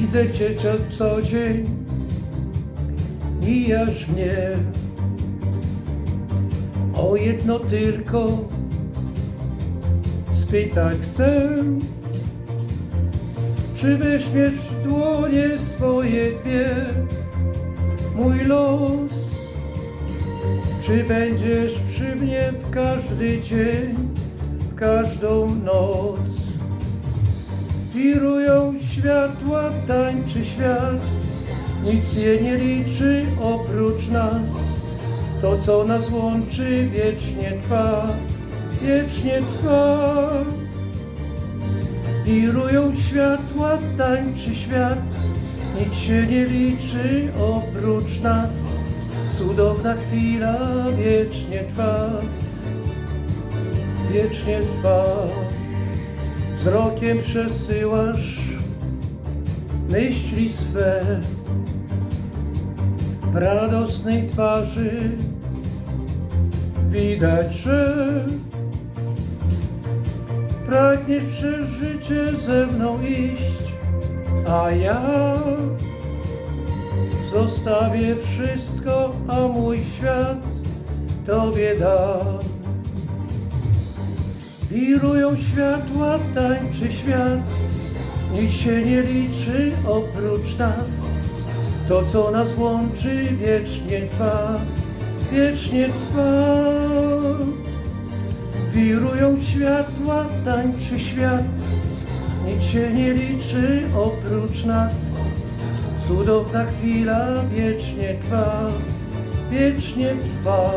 Widzę cię co, co dzień, mijasz mnie. O jedno tylko spytać chcę, czy weźmiesz w dłonie swoje dwie mój los? Czy będziesz przy mnie w każdy dzień, w każdą noc? Wirują światła, tańczy świat, nic je nie liczy oprócz nas. To, co nas łączy, wiecznie trwa, wiecznie trwa. Wirują światła, tańczy świat, nic się nie liczy oprócz nas. Cudowna chwila wiecznie trwa, wiecznie trwa. Wzrokiem przesyłasz myśli swe w radosnej twarzy. Widać, że pragniesz przez życie ze mną iść, a ja zostawię wszystko, a mój świat Tobie dam. Wirują światła, tańczy świat, nic się nie liczy oprócz nas. To, co nas łączy, wiecznie trwa, wiecznie trwa. Wirują światła, tańczy świat, nic się nie liczy oprócz nas. Cudowna chwila wiecznie trwa, wiecznie trwa.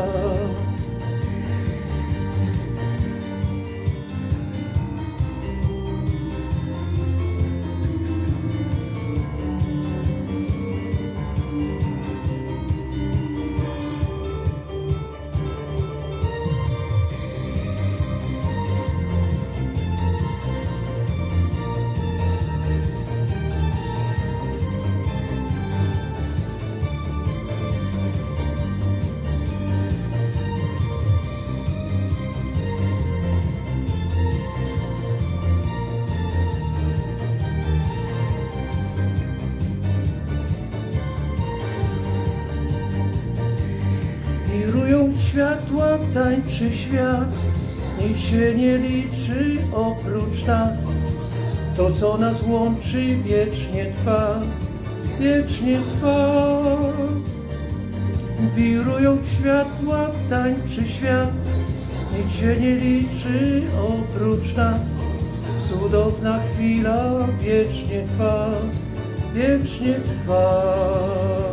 Światła, tańczy świat, nic się nie liczy oprócz nas. To, co nas łączy, wiecznie trwa, wiecznie trwa. Wirują światła, tańczy świat, nic się nie liczy oprócz nas. Cudowna chwila wiecznie trwa, wiecznie trwa.